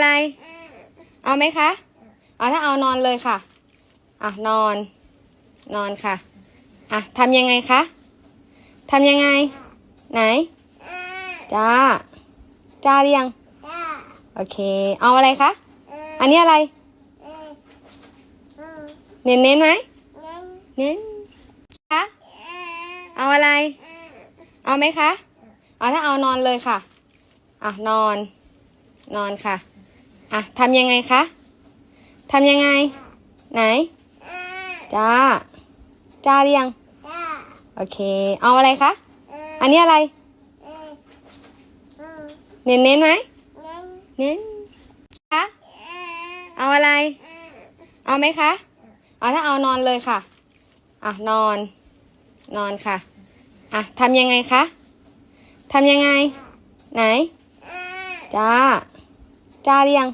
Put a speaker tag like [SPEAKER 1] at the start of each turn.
[SPEAKER 1] อะไร เอาไหมคะเอาถ้าเอานอนเลยค่ะ อะนอน นอนค่ะ อะทำยังไงคะทำยังไง ไหน จ้า จ้าหรือยัง โอเค เอาอะไรคะ อันนี้อะไร เน้นเน้นๆไหม เน้นคะเอาอะไร เอาไหมคะ เอาถ้าเอานอนเลยค่ะ อะนอน นอนค่ะ อะทำยังไงคะทำยังไง ไหน จ้า จ้าหรือยัง โอเค เอาอะไรคะ อันนี้อะไร เน้นเน้นๆไหม เน้นคะเอาอะไร เอาไหมคะ เอาถ้าเอานอนเลยค่ะ อะนอน นอนค่ะ อะทำยังไงคะทำยังไง ไหน จ้า จ้าหรือยัง